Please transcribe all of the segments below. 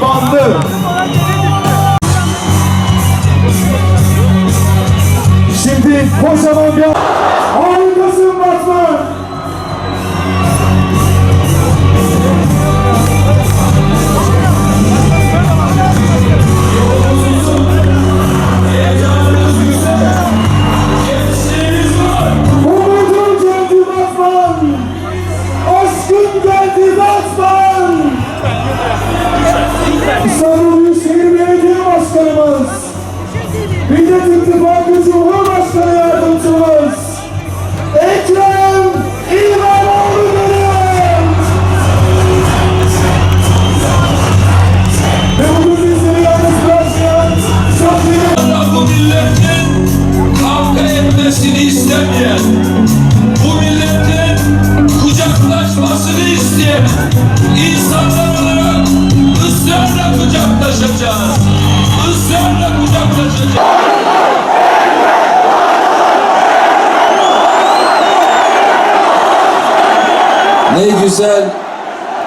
Banlı. İnsanlar olarak kucaklaşacağız. Israrla kucaklaşacağız. Ne güzel.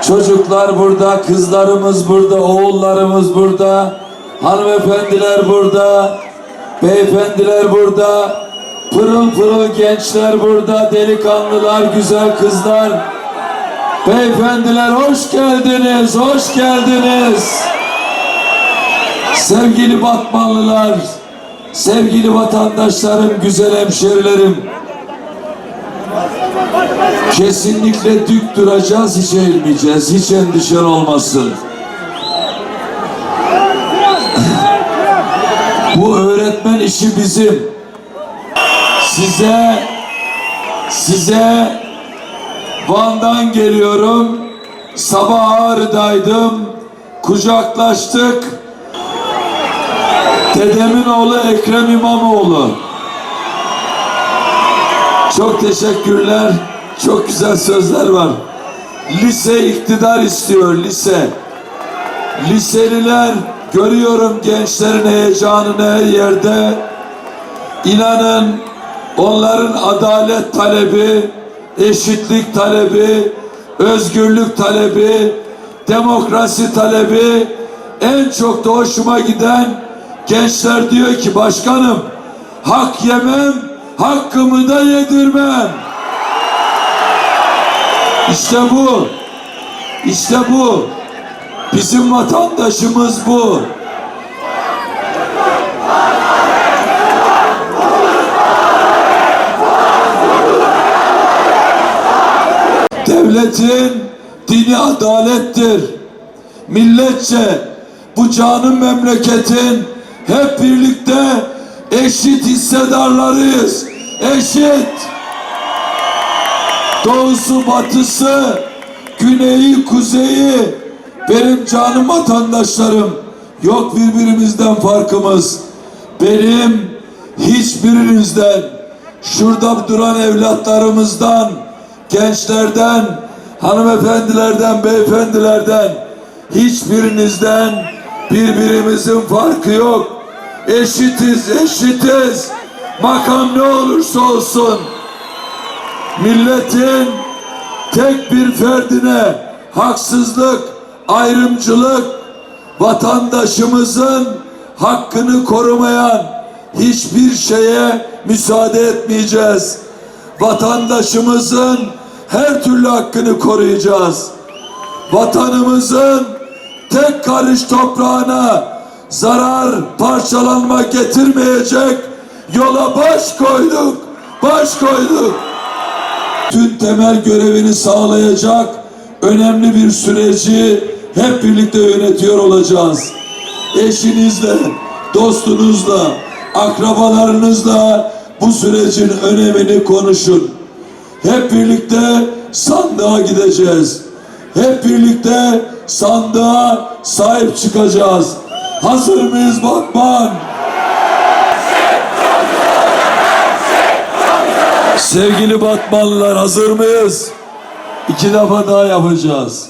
Çocuklar burada, kızlarımız burada, oğullarımız burada, hanımefendiler burada, beyefendiler burada, pırıl pırıl gençler burada, delikanlılar, güzel kızlar. Beyefendiler hoş geldiniz, hoş geldiniz. Sevgili Batmanlılar, sevgili vatandaşlarım, güzel hemşerilerim. Kesinlikle dik duracağız, hiç eğilmeyeceğiz. Hiç endişen olmasın. Bu öğretmen işi bizim. Size size Van'dan geliyorum. Sabah Ağrı'daydım. Kucaklaştık. Dedemin oğlu Ekrem İmamoğlu. Çok teşekkürler. Çok güzel sözler var. Lise iktidar istiyor lise. Liseliler görüyorum gençlerin heyecanını her yerde. İnanın onların adalet talebi, eşitlik talebi, özgürlük talebi, demokrasi talebi en çok da hoşuma giden gençler diyor ki başkanım hak yemem, hakkımı da yedirmem. İşte bu. İşte bu. Bizim vatandaşımız bu. Devletin dini adalettir. Milletçe bu canın memleketin hep birlikte eşit hissedarlarıyız. Eşit. Doğusu, batısı, güneyi, kuzeyi benim canım vatandaşlarım. Yok birbirimizden farkımız. Benim hiçbirinizden, şurada duran evlatlarımızdan, gençlerden, hanımefendilerden, beyefendilerden, hiçbirinizden birbirimizin farkı yok. Eşitiz, eşitiz. Makam ne olursa olsun milletin tek bir ferdine haksızlık, ayrımcılık, vatandaşımızın hakkını korumayan hiçbir şeye müsaade etmeyeceğiz. Vatandaşımızın her türlü hakkını koruyacağız. Vatanımızın tek karış toprağına zarar, parçalanma getirmeyecek yola baş koyduk, baş koyduk tüm temel görevini sağlayacak önemli bir süreci hep birlikte yönetiyor olacağız. Eşinizle, dostunuzla, akrabalarınızla bu sürecin önemini konuşun. Hep birlikte sandığa gideceğiz. Hep birlikte sandığa sahip çıkacağız. Hazır mıyız Batman? Sevgili Batmanlılar hazır mıyız? İki defa daha yapacağız.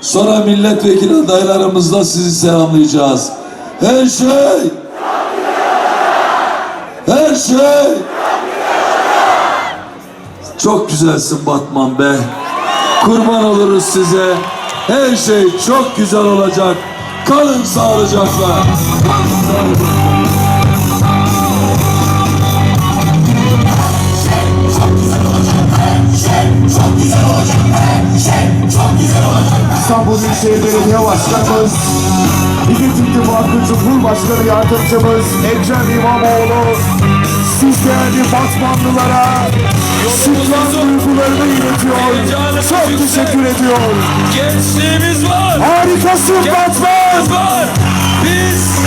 Sonra milletvekili adaylarımızla sizi selamlayacağız. Her şey her şey çok güzelsin Batman be. Kurban oluruz size. Her şey çok güzel olacak. Kalın sağlıcakla. İstanbul Büyükşehir Belediye Başkanımız, Millet İttifakı Cumhurbaşkanı Yardımcımız Ekrem İmamoğlu, değerli Batmanlılara şükran duygularını iletiyor. Çok teşekkür ediyor. Gençliğimiz var. Harikasın Batman! Var. Biz